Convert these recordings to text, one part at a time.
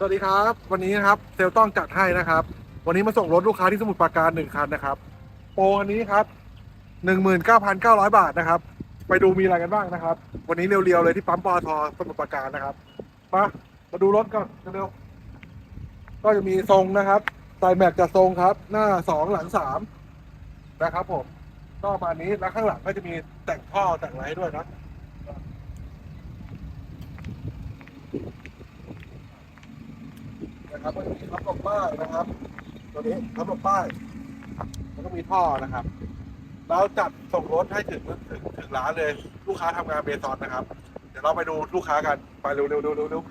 สวัสดีครับ วันนี้นะครับเซลต้องจัดให้นะครับ วันนี้มาส่งรถลูกค้าที่สมุทรปราการหนึ่งคันนะครับ โปรอันนี้ครับหนึ่งหมื่นเก้าพันเก้าร้อยบาทนะครับ ไปดูมีอะไรกันบ้างนะครับ วันนี้เรียวๆเลยที่ปั๊มปอทสมุทรปราการนะครับมามาดูรถก่อนเร็วๆก็จะมีทรงนะครับไซแม็กจะทรงครับ หน้าสองหลังสามนะครับ ผมก็ประมาณนี้แล้วข้างหลังก็จะมีแต่งท่อแต่งไรด้วยนะ นะครับก็จะมีทับลงป้ายนะครับ ตัวนี้ทับลงป้ายแล้วก็มีท่อนะครับ เราจัดส่งรถให้ถึงถึงถึงร้านเลย ลูกค้าทำงานเบซอนนะครับ เดี๋ยวเราไปดูลูกค้ากันไปเร็วเร็วเร็วเร็วเร็ว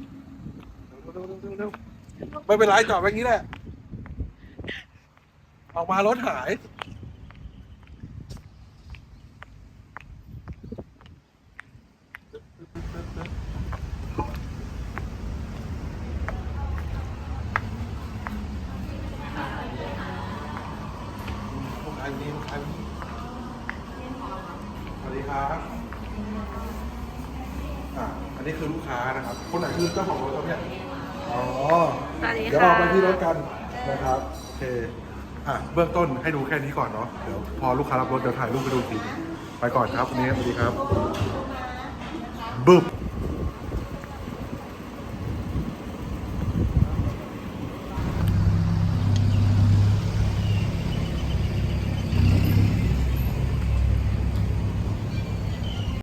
เร็วเร็วเร็วเร็วไม่เป็นไรจอดไว้อย่างนี้แหละออกมารถหาย อยู่นี่ลูกค้าอยู่นี่สวัสดีครับอ่าอันนี้คือลูกค้านะครับ คนไหนคือเจ้าของรถครับเนี่ยอ๋อสวัสดีเดี๋ยวเราไปที่รถกันนะครับโอเคอะเบื้องต้นให้ดูแค่นี้ก่อนเนาะเดี๋ยวพอลูกค้ารับรถเดี๋ยวถ่ายรูปไปดูอีกทีไปก่อนครับวันนี้สวัสดีครับบึ้บ